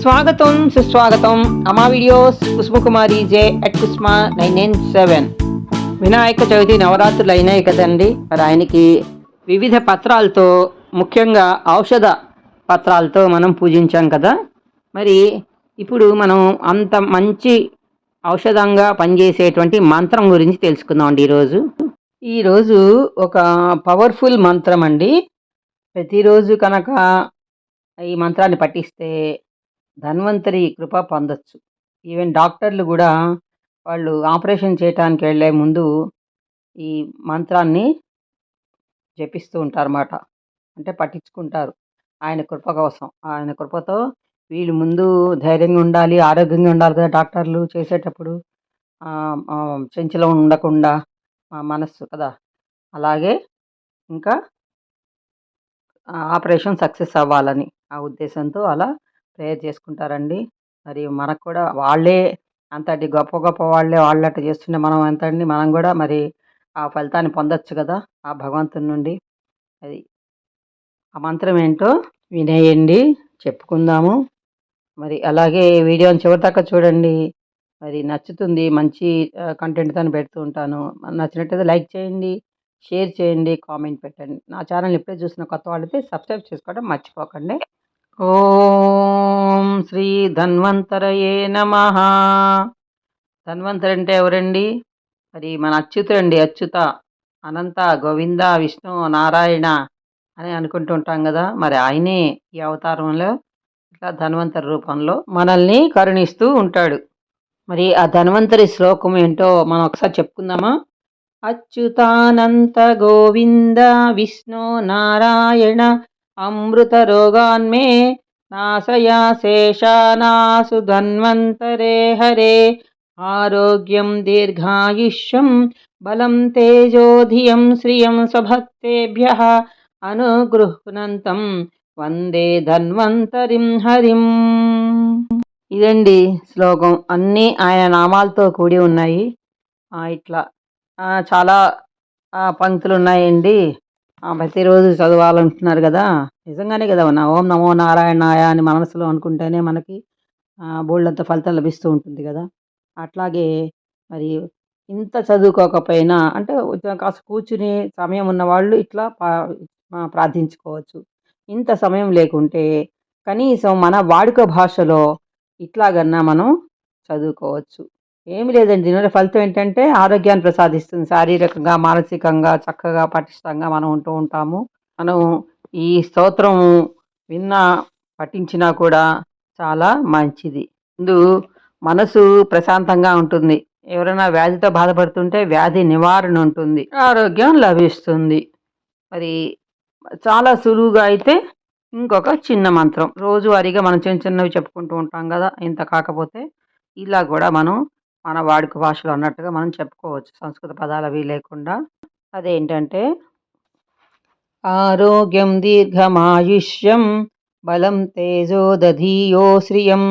స్వాగతం సుస్వాగతం. Amma videos Kusumakumari J at Kusma nine nine seven. Vinayaka Chavithi నవరాత్రులు అయినాయి కదండి. మరి ఆయనకి వివిధ పత్రాలతో ముఖ్యంగా ఔషధ పత్రాలతో మనం పూజించాం కదా. మరి ఇప్పుడు మనం అంత మంచి ఔషధంగా పనిచేసేటువంటి మంత్రం గురించి తెలుసుకుందాం అండి ఈరోజు. ఈరోజు ఒక పవర్ఫుల్ మంత్రం అండి ప్రతిరోజు కనుక ఈ మంత్రాన్ని పఠిస్తే ధన్వంతరి కృప పొందొచ్చు. ఈవెన్ డాక్టర్లు కూడా వాళ్ళు ఆపరేషన్ చేయటానికి వెళ్ళే ముందు ఈ మంత్రాన్ని జపిస్తూ ఉంటారన్నమాట. అంటే పట్టించుకుంటారు ఆయన కృప కోసం. ఆయన కృపతో వీళ్ళు ముందు ధైర్యంగా ఉండాలి ఆరోగ్యంగా ఉండాలి కదా డాక్టర్లు చేసేటప్పుడు. చంచలం ఉండకుండా మనస్సు కదా. అలాగే ఇంకా ఆపరేషన్ సక్సెస్ అవ్వాలని. ఆ ఉద్దేశంతో అలా ప్రేయర్ చేసుకుంటారండి. మరి మనకు కూడా వాళ్ళే అంతటి గొప్ప గొప్ప వాళ్ళే వాళ్ళట్టు చేస్తుంటే మనం ఎంతండి మనం కూడా మరి ఆ ఫలితాన్ని పొందొచ్చు కదా ఆ భగవంతుని నుండి. అది ఆ మంత్రం ఏంటో వినేయండి చెప్పుకుందాము. మరి అలాగే వీడియోని చివరి దాకా చూడండి. మరి నచ్చుతుంది మంచి కంటెంట్తో పెడుతూ ఉంటాను. నచ్చినట్టయితే లైక్ చేయండి షేర్ చేయండి కామెంట్ పెట్టండి. నా ఛానల్ ఇప్పుడే చూసిన కొత్త వాళ్ళైతే సబ్స్క్రైబ్ చేసుకోవడం మర్చిపోకండి. ఓం శ్రీ ధన్వంతరయే నమ. ధన్వంతరి అంటే ఎవరండి? మరి మన అచ్యుతుడండి అచ్యుత అనంత గోవింద విష్ణు నారాయణ అని అనుకుంటుంటాం కదా. మరి ఆయనే ఈ అవతారంలో ఇట్లా ధన్వంతరి రూపంలో మనల్ని కరుణిస్తూ ఉంటాడు. మరి ఆ ధన్వంతరి శ్లోకం ఏంటో మనం ఒకసారి చెప్పుకుందామా? అచ్యుతానంత గోవింద విష్ణు నారాయణ అమృత రోగాన్మే నాశయా శేషానాసు ధన్వంతరే హరే. ఆరోగ్యం దీర్ఘాయుష్యం బలం తేజోధియం శ్రియం స్వభక్తేభ్య అనుగృహ్ణంతం వందే ధన్వంతరిం హరిం. ఇదండి శ్లోకం. అన్నీ ఆయన నామాలతో కూడి ఉన్నాయి. ఇట్లా చాలా పంక్తులు ఉన్నాయండి. ప్రతిరోజు చదవాలంటున్నారు కదా. నిజంగానే కదా నా ఓం నమో నారాయణాయ అని మనసులో అనుకుంటేనే మనకి బోల్డంత ఫలితం లభిస్తూ ఉంటుంది కదా. అట్లాగే మరి ఇంత చదువుకోకపోయినా అంటే కాస్త కూర్చుని సమయం ఉన్న వాళ్ళు ఇట్లా ప్రార్థించుకోవచ్చు. ఇంత సమయం లేకుంటే కనీసం మన వాడుక భాషలో ఇట్లాగన్నా మనం చదువుకోవచ్చు. ఏమి లేదండి. దీనివల్ల ఫలితం ఏంటంటే ఆరోగ్యాన్ని ప్రసాదిస్తుంది. శారీరకంగా మానసికంగా చక్కగా పటిష్టంగా మనం ఉంటూ ఉంటాము. మనం ఈ స్తోత్రం విన్నా పఠించినా కూడా చాలా మంచిది. ముందు మనసు ప్రశాంతంగా ఉంటుంది. ఎవరైనా వ్యాధితో బాధపడుతుంటే వ్యాధి నివారణ ఉంటుంది. ఆరోగ్యం లభిస్తుంది. మరి చాలా సులువుగా అయితే ఇంకొక చిన్న మంత్రం. రోజువారీగా మనం చిన్న చిన్నవి చెప్పుకుంటూ ఉంటాం కదా. ఇంత కాకపోతే ఇలా కూడా మనం మన వాడుక భాషలో అన్నట్టుగా మనం చెప్పుకోవచ్చు. సంస్కృత పదాలు అవి లేకుండా అదేంటంటే ఆరోగ్యం దీర్ఘమాయుష్యం బలం తేజో శ్రియం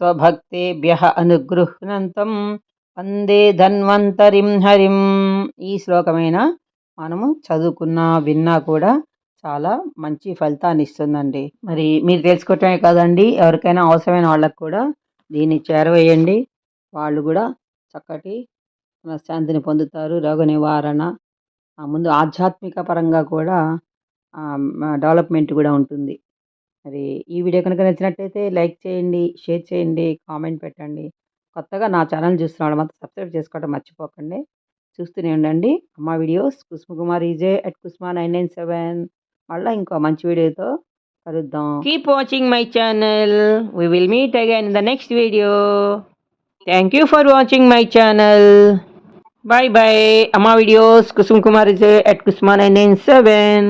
స్వభక్తేభ్య అనుగృహ్ణంతం వందే ధన్వంతరిం హరిం. ఈ శ్లోకమైన మనము చదువుకున్నా విన్నా కూడా చాలా మంచి ఫలితాన్ని ఇస్తుందండి మరి మీరు తెలుసుకోవటమే కాదండి ఎవరికైనా అవసరమైన వాళ్ళకు కూడా దీన్ని చేరవేయండి. వాళ్ళు కూడా చక్కటి శాంతిని పొందుతారు. రోగ నివారణ ముందు ఆధ్యాత్మిక పరంగా కూడా డెవలప్మెంట్ కూడా ఉంటుంది. మరి ఈ వీడియో కనుక నచ్చినట్టయితే లైక్ చేయండి షేర్ చేయండి కామెంట్ పెట్టండి. కొత్తగా నా ఛానల్ చూస్తున్న మాత్రం సబ్స్క్రైబ్ చేసుకోవడం మర్చిపోకండి. చూస్తూనే ఉండండి. Amma videos Kusumakumar EJ at Kusuma nine nine seven. మళ్ళీ ఇంకో మంచి వీడియోతో కలుద్దాం. Keep watching my channel we will meet again in the next video thank you for watching my channel bye bye Amma videos Kusum Kumar EJ at Kusma nine nine seven